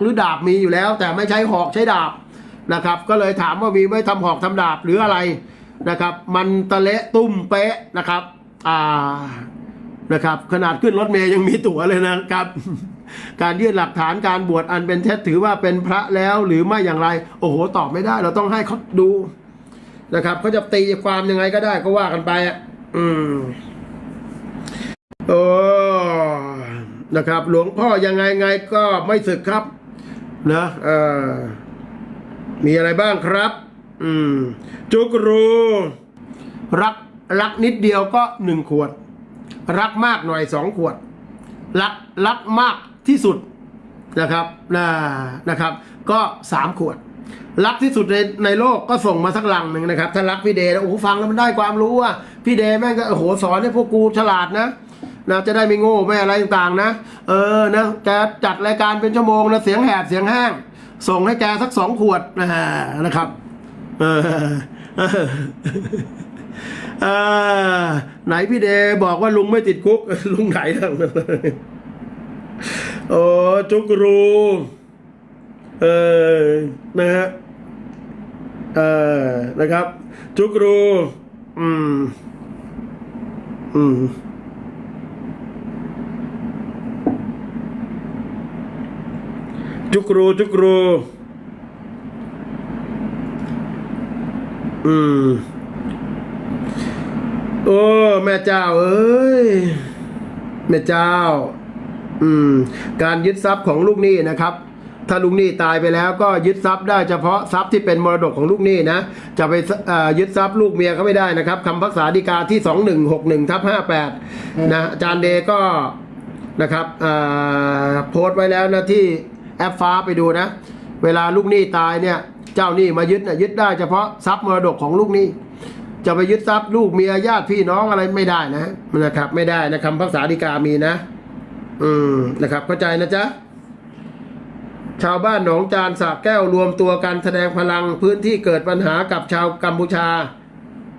หรือดาบมีอยู่แล้ว แต่ไม่ใช้หอกใช้ดาบนะครับ ก็เลยถามว่ามีไม่ทำหอกทำดาบหรืออะไรนะครับ มันตะเละตุ้มเป๊ะนะครับอ่านะครับขนาดขึ้นรถเมย์ยังมีตั๋วเลยนะครับ การยื่นหลักฐานการบวชอันเป็นเท็จถือว่าเป็นพระแล้วหรือไม่อย่างไร โอ้โหตอบไม่ได้ เราต้องให้เขาดูนะครับเขาจะตีความยังไงก็ได้ก็ว่ากันไปอะอืมโอ้นะครับ หลวงพ่อยังไงไงก็ไม่สึกครับ นะเออมีอะไรบ้างครับ อืม จุกรู รักรักนิดเดียวก็หนึ่งขวด รักมากหน่อยสองขวด รักรักมากที่สุดนะครับนะนะครับ ก็สามขวด รักที่สุดในในโลกก็ส่งมาสักลังหนึ่งนะครับ ถ้ารักพี่เดย์โอ้โหฟังแล้วมันได้ความรู้ว่าพี่เดย์แม่งก็โอ้โหสอนให้พวกกูฉลาดนะ นะจะได้ไม่โง่ไม่อะไรต่างๆนะ เออนะแกจัดรายการเป็นชั่วโมงนะเสียงแหบเสียงแห้ง ส่งให้แกสักสองขวดนะนะครับเออเออไหนพี่เดบอกว่าลุงไม่ติดคุก ลุงไหนทั้งนั้นเลยโอ้จุกรูเออนะฮะเออนะครับ จุกรู อืม อืม จุกรู จุกรู อืม โอ้ แม่เจ้า เอ้ย แม่เจ้า อืม การยึดทรัพย์ของลูกหนี้นะครับ ถ้าลูกหนี้ตายไปแล้วก็ยึดทรัพย์ได้เฉพาะทรัพย์ที่เป็นมรดกของลูกหนี้นะ จะไปเอ่อยึดทรัพย์ลูกเมียก็ไม่ได้นะครับคำพักษาฎีกาที่2161ทับ58นะอาจารย์เดก็นะครับเอ่อโพสต์ไว้แล้วนะที่ แอปฟ้าไปดูนะ เวลาลูกหนี้ตายเนี่ยเจ้าหนี้มายึดนะยึดได้เฉพาะทรัพย์มรดกของลูกหนี้จะไปยึดทรัพย์ลูกเมียญาติพี่น้องอะไรไม่ได้นะนะครับไม่ได้นะคำพักษาฎีกามีนะ อืมนะครับ เข้าใจนะจ๊ะชาวบ้านหนองจานสระแก้วรวมตัวกันแสดงพลังพื้นที่เกิดปัญหากับชาวกัมพูชา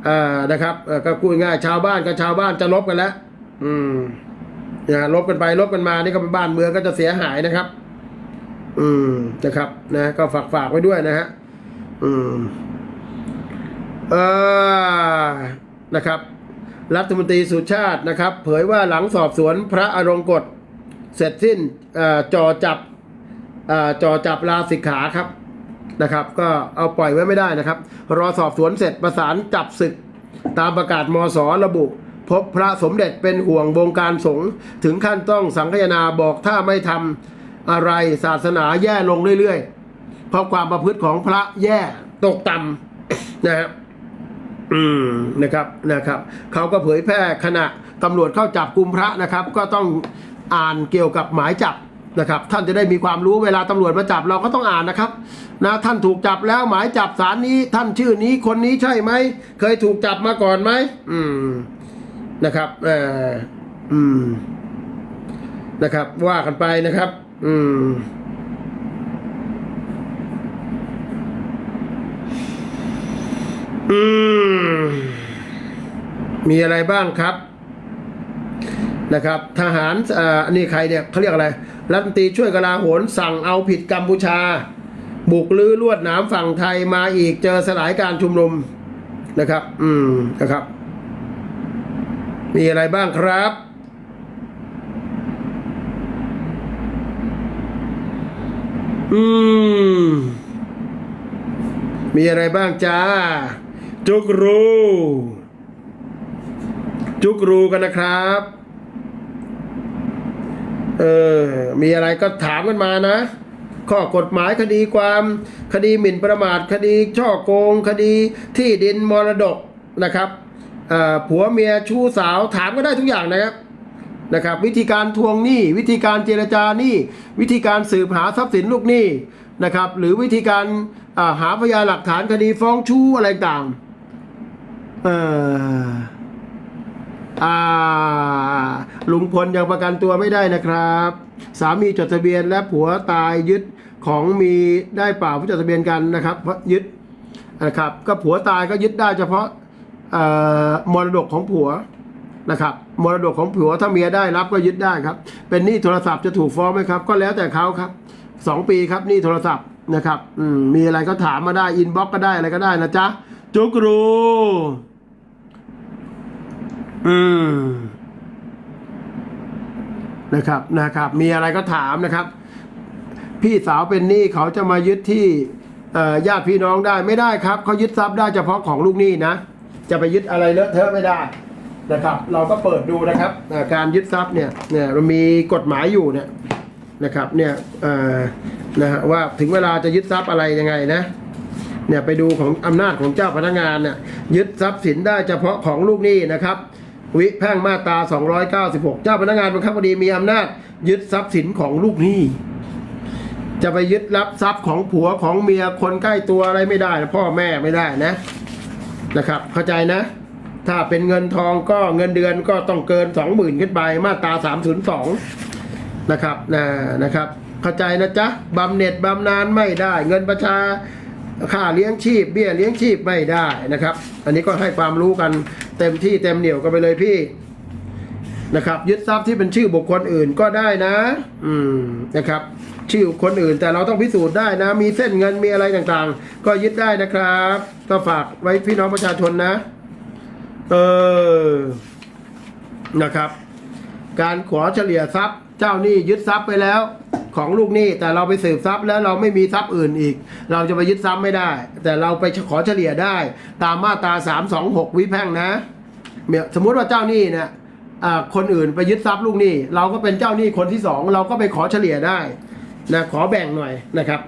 เอ่อนะครับอ่อก็พูดง่ายชาวบ้านกับชาวบ้านจะลบกันแล้ว อืมนะลบกันไปลบกันมานี่ก็เป็นบ้านเมืองก็จะเสียหายนะครับ อืมนะครับนะก็ฝากฝากไว้ด้วยนะฮะอืมเออนะครับรัฐมนตรีสุชาตินะครับ เผยว่าหลังสอบสวนพระอรงกฎเสร็จสิ้นเออจับเออจับลาสิกขาครับนะครับ ก็เอาปล่อยไว้ไม่ได้นะครับ รอสอบสวนเสร็จประสานจับศึก ตามประกาศมสระบุ พบพระสมเด็จเป็นห่วงวงการสงฆ์ถึงขั้นต้องสังคยนาบอกถ้าไม่ทำ อะไรศาสนาแย่ลงเรื่อยๆ เพราะความประพฤติของพระแย่ตกต่ำนะครับอืมนะครับนะครับเขาก็เผยแพร่ขณะตำรวจเข้าจับกลุ่มพระนะครับ ก็ต้องอ่านเกี่ยวกับหมายจับนะครับ ท่านจะได้มีความรู้เวลาตำรวจมาจับเราก็ต้องอ่านนะครับนะท่านถูกจับแล้วหมายจับสารนี้ท่านชื่อนี้คนนี้ใช่ไหมเคยถูกจับมาก่อนไหมอืมนะครับเอออืมนะครับ ว่ากันไปนะครับ อืม อืม มีอะไรบ้างครับ นะครับ ทหารอ่าอันนี้ใครเนี่ยเขาเรียกอะไร รัฐมนตรีช่วยกลาโหนสั่งเอาผิดกัมพูชา บุกลื้อลวดหนามฝั่งไทยมาอีกเจอสลายการชุมนุมนะครับ อืม นะครับ มีอะไรบ้างครับ อืม มีอะไรบ้างจ้า จุกรู จุกรูกันนะครับ เออ มีอะไรก็ถามกันมานะ ข้อกฎหมายคดีความคดีหมิ่นประมาท คดีช่อโกง คดีที่ดินมรดกนะครับผัวเมียชู้สาวถามก็ได้ทุกอย่างนะครับ นะครับ วิธีการทวงหนี้ วิธีการเจรจาหนี้ วิธีการสืบหาทรัพย์สินลูกหนี้นะครับ หรือวิธีการาหาพยานหลักฐานคดีฟ้องชู้อะไรต่างเอออาลุงพลยังประกันตัวไม่ได้นะครับ สามีจดทะเบียนและผัวตายยึดของมีได้เปล่าผู้จดทะเบียนกันนะครับเพราะยึดนะครับ ก็ผัวตายก็ยึดได้เฉพาะมรดกของผัว นะครับมรดกของผัวถ้าเมียได้รับก็ยึดได้ครับ เป็นหนี้โทรศัพท์จะถูกฟ้องไหมครับ ก็แล้วแต่เขาครับสองปีครับหนี่โทรศัพท์นะครับอืมมีอะไรก็ถามมาได้อินบ็อกก็ได้อะไรก็ได้นะจ๊ะจุกรูอืมนะครับนะครับ มีอะไรก็ถามนะครับ พี่สาวเป็นหนี้เขาจะมายึดที่ญาติพี่น้องได้ไม่ได้ครับเขายึดทรัพย์ได้เฉพาะของลูกหนี้นะจะไปยึดอะไรเลอะเทอะไม่ได้ นะครับ เราก็เปิดดูนะครับการยึดทรัพย์เนี่ยเนี่ยเรามีกฎหมายอยู่เนี่ยนะครับเนี่ยนะฮะว่าถึงเวลาจะยึดทรัพย์อะไรยังไงนะเนี่ยไปดูของอำนาจของเจ้าพนักงานเนี่ยยึดทรัพย์สินได้เฉพาะของลูกหนี้นะครับวิแพ่งมาตรา 296 เจ้าพนักงานบังคับคดีมีอำนาจ ยึดทรัพย์สินของลูกหนี้ จะไปยึดรับทรัพย์ของผัวของเมียคนใกล้ตัวอะไรไม่ได้นะพ่อแม่ไม่ได้นะนะครับ เข้าใจนะ ถ้าเป็นเงินทองก็เงินเดือนก็ต้องเกิน 20,000 ขึ้นไปมาตรา 302 นะครับนะนะครับเข้าใจนะจ๊ะบำเหน็จบำนาญไม่ได้ เงินประชาค่าเลี้ยงชีพ เบี้ยเลี้ยงชีพไม่ได้นะครับ อันนี้ก็ให้ความรู้กันเต็มที่เต็มเหนียวกันไปเลยพี่นะครับยึดทรัพย์ที่เป็นชื่อบุคคลอื่นก็ได้นะ อืมนะครับ ชื่อคนอื่นแต่เราต้องพิสูจน์ได้นะ มีเส้นเงินมีอะไรต่างๆ ก็ยึดได้นะครับ ก็ฝากไว้พี่น้องประชาชนนะ เออนะครับ การขอเฉลี่ยทรัพย์ เจ้าหนี้ยึดทรัพย์ไปแล้ว ของลูกหนี้แต่เราไปสืบทรัพย์แล้วเราไม่มีทรัพย์อื่นอีก เราจะไปยึดทรัพย์ไม่ได้ แต่เราไปขอเฉลี่ยได้ ตามมาตราสามสองหกวิแพ่งนะเสมมุติว่าเจ้าหนี้เนี่ยคนอื่นไปยึดทรัพย์ลูกหนี้ เราก็เป็นเจ้าหนี้คนที่สองเราก็ไปขอเฉลี่ยได้นะขอแบ่งหน่อยนะครับ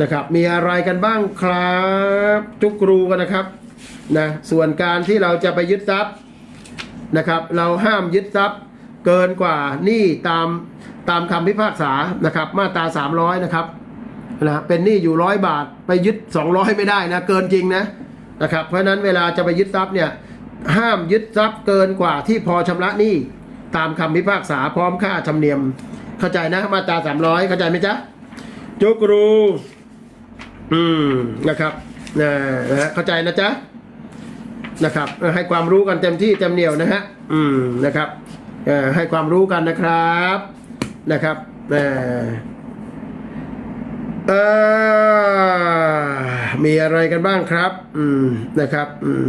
นะครับ มีอะไรกันบ้างครับจุกรูกันนะครับ นะส่วนการที่เราจะไปยึดทรัพย์นะครับ เราห้ามยึดทรัพย์เกินกว่าหนี้ตามตามคำพิพากษานะครับ มาตรา 300 นะครับนะเป็นหนี้อยู่ร้อยบาทไปยึด 200 ไม่ได้นะเกินจริงนะนะครับ เพราะนั้นเวลาจะไปยึดทรัพย์เนี่ยห้ามยึดทรัพย์เกินกว่าที่พอชำระหนี้ตามคำพิพากษาพร้อมค่าธรรมเนียม เข้าใจนะมาตรา 300 เข้าใจไหมจ๊ะโจกรู อืมนะครับนะนะเข้าใจนะจ๊ะ นะครับให้ความรู้กันเต็มที่เต็มเหนียวนะฮะอืมนะครับให้ความรู้กันนะครับนะครับมีอะไรกันบ้างครับ อืมนะครับอืม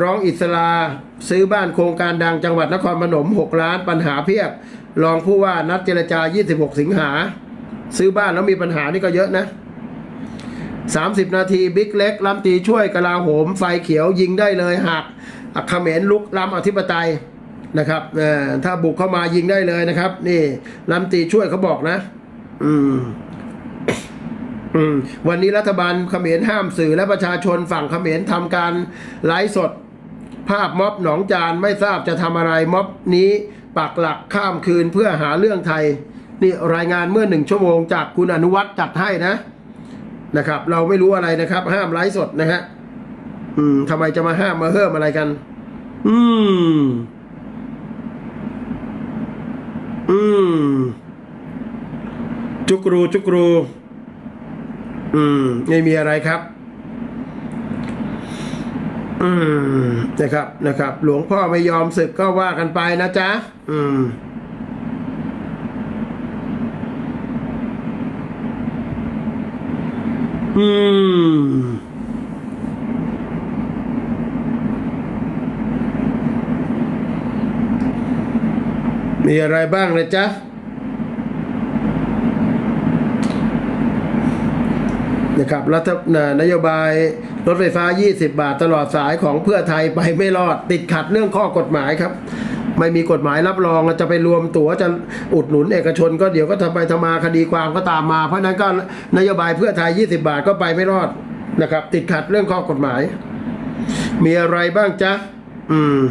ร้องอิสลาซื้อบ้านโครงการดังจังหวัดนครพนม6 ล้านปัญหาเพียบรองผู้ว่านัดเจรจา 26 สิงหา ซื้อบ้านแล้วมีปัญหานี่ก็เยอะนะ 30 นาทีบิ๊กเล็กลำตีช่วยกลาโหม ไฟเขียวยิงได้เลยหากอัคเขมรลุกล้ำอธิปไตยนะครับถ้าบุกเข้ามายิงได้เลยนะครับ นี่ลำตีช่วยเขาบอกนะ อืมวันนี้รัฐบาลเขมรห้ามสื่อและประชาชนฝั่งเขมรทำการไลฟ์สด ภาพม็อบหนองจานไม่ทราบจะทำอะไรม็อบนี้ปักหลักข้ามคืนเพื่อหาเรื่องไทย นี่รายงานเมื่อหนึ่งชั่วโมงจากคุณอนุวัฒน์จัดให้นะ นะครับ เราไม่รู้อะไรนะครับ ห้ามไลฟ์สดนะฮะอืมทำไมจะมาห้ามมาเพิ่มอะไรกัน อืม อืม จุกรูจุกรู อืม ไม่มีอะไรครับ อืมนะครับนะครับ หลวงพ่อไม่ยอมศึกก็ว่ากันไปนะจ๊ะ อืม อืม มีอะไรบ้างนะจ๊ะนะครับรัฐนนโยบายรถไฟฟ้า 20 บาทตลอดสายของเพื่อไทยไปไม่รอดติดขัดเรื่องข้อกฎหมายครับ ไม่มีกฎหมายรับรองจะไปรวมตัวจะอุดหนุนเอกชน ก็เดี๋ยวก็ทำไปทำมาคดีความก็ตามมา เพราะนั้นก็นโยบายเพื่อไทย 20 บาทก็ไปไม่รอดนะครับ ติดขัดเรื่องข้อกฎหมาย มีอะไรบ้างจ๊ะอืม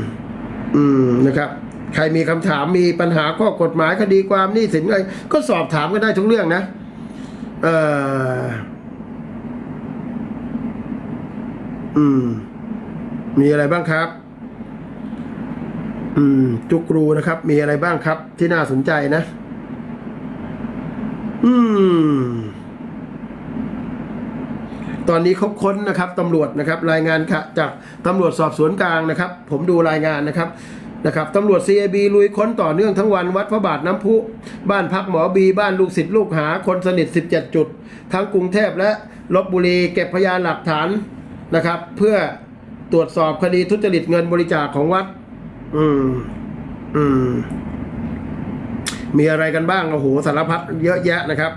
อืมนะครับ ใครมีคำถามมีปัญหาข้อกฎหมายคดีความนี้สินอะไรก็สอบถามกันได้ทุกเรื่องนะ เอออืม มีอะไรบ้างครับ อืม จุกรูนะครับ มีอะไรบ้างครับ ที่น่าสนใจนะ อืม ตอนนี้เขาค้นนะครับตำรวจนะครับ รายงานค่ะจากตำรวจสอบสวนกลางนะครับ ผมดูรายงานนะครับนะครับตำรวจ CAB ลุยค้นต่อเนื่องทั้งวันวัดพระบาทน้ำพุ บ้านพักหมอบีบ้านลูกศิษย์ลูกหาคนสนิท 17 จุด ทั้งกรุงเทพและลบบุรีเก็บพยานหลักฐานนะครับ เพื่อตรวจสอบคดีทุจริตเงินบริจาคของวัด อืม อืม มีอะไรกันบ้าง โอ้โห สารพัดเยอะแยะนะครับ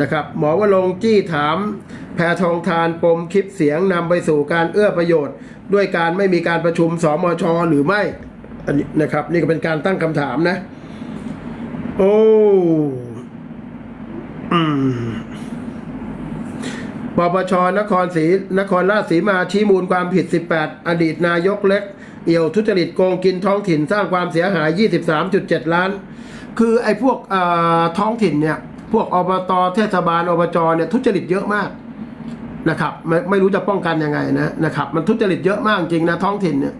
นะครับ หมอวรงจี้ถาม แพทองทานปมคลิปเสียงนำไปสู่การเอื้อประโยชน์ ด้วยการไม่มีการประชุมสมชหรือไม่อันนี้นะครับ นี่ก็เป็นการตั้งคำถามนะ โอ้ อืม ปปชนครศรีนครราชสีมาชี้มูลความผิด 18 อดีตนายกเล็ก เอี่ยวทุจริตโกงกินท้องถิ่นสร้างความเสียหาย 23.7 ล้าน คือไอ้พวกท้องถิ่นเนี่ย พวกอบตเทศบาลอบจเนี่ยทุจริตเยอะมากนะครับไม่ไม่รู้จะป้องกันยังไงนะนะครับ มันทุจริตเยอะมากจริงนะท้องถิ่นเนี่ย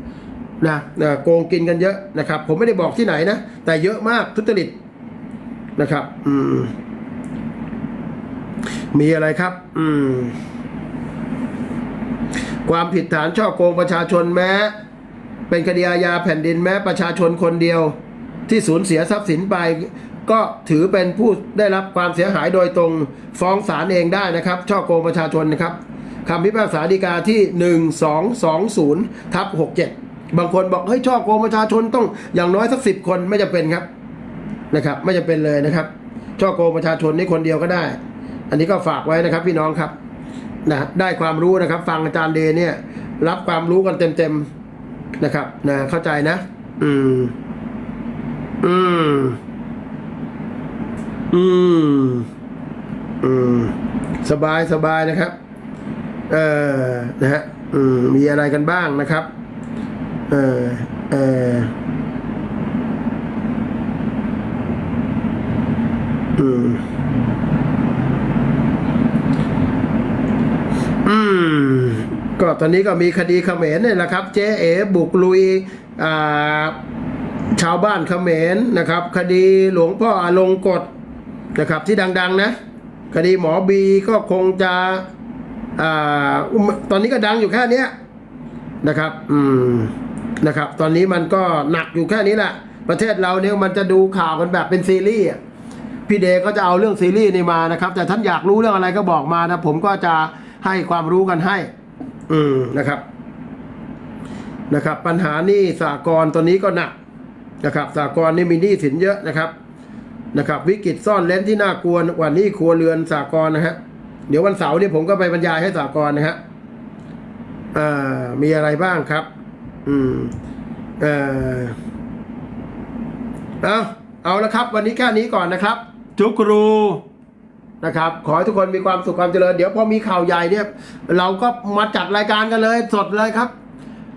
นะนะโกงกินกันเยอะนะครับ ผมไม่ได้บอกที่ไหนนะ แต่เยอะมากทุจริตนะครับ อืม มีอะไรครับ อืม ความผิดฐานช่อโกงประชาชนแม้ เป็นคดีอาญาแผ่นดินแม้ประชาชนคนเดียว ที่สูญเสียทรัพย์สินไป ก็ถือเป็นผู้ได้รับความเสียหายโดยตรงฟ้องศาลเองได้นะครับ ช่อโกงประชาชนนะครับคำพิพากษาฎีกาที่ 1220ทับ67 บางคนบอกเฮ้ยช่อโกงประชาชนต้องอย่างน้อยสักสิบคนไม่จะเป็นครับนะครับ ไม่จะเป็นเลยนะครับช่อโกงประชาชนนี่คนเดียวก็ได้ อันนี้ก็ฝากไว้นะครับพี่น้องครับนะได้ความรู้นะครับ ฟังอาจารย์เดเนี่ย รับความรู้กันเต็มๆนะครับ นะเข้าใจนะ อืม อืม อืม อืม สบายสบายนะครับ เออนะฮะอืม มีอะไรกันบ้างนะครับ เออเอออืม อืม ก็ตอนนี้ก็มีคดีเขมรเนี่ยแหละครับ เจ๊เอ๋บุกลุยชาวบ้านเขมรนะครับ คดีหลวงพ่ออลงกฎนะครับที่ดัง ๆ นะ คดีหมอบีก็คงจะอตอนนี้ก็ดังอยู่แค่นี้นะครับอืมนะครับ ตอนนี้มันก็หนักอยู่แค่นี้แหละ ประเทศเราเนี่ยมันจะดูข่าวกันแบบเป็นซีรีส์พี่เดก็จะเอาเรื่องซีรีส์นี่มานะครับ แต่ท่านอยากรู้เรื่องอะไรก็บอกมานะ ผมก็จะให้ความรู้กันให้ อืมนะครับ นะครับ ปัญหาหนี้สากลตอนนี้ก็หนักนะครับสากลนี่มีหนี้สินเยอะนะครับนะครับ วิกฤตซ่อนเล้นที่น่ากลัวกว่าหนี้ครัวเรือนสากลนะฮะเดี๋ยววันเสาร์เนี่ยผมก็ไปบรรยายให้สากลนะฮะอ่ามีอะไรบ้างครับ อืมเออเอาเอาละครับ วันนี้แค่นี้ก่อนนะครับจุกรู นะครับ ขอให้ทุกคนมีความสุขความเจริญ เดี๋ยวพอมีข่าวใหญ่เนี่ย เราก็มาจัดรายการกันเลยสดเลยครับ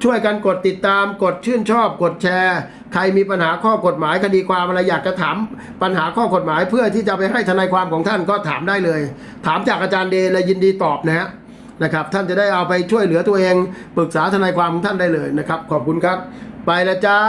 ช่วยกันกดติดตามกดชื่นชอบ กดแชร์ ใครมีปัญหาข้อกฎหมายคดีความอะไรอยากจะถามปัญหาข้อกฎหมายเพื่อที่จะไปให้ทนายความของท่านก็ถามได้เลย ถามจากอาจารย์เดเลยยินดีตอบนะฮะนะครับท่านจะได้เอาไปช่วยเหลือตัวเองปรึกษาทนายความของท่านได้เลยนะครับ ขอบคุณครับ ไปล้วจ้า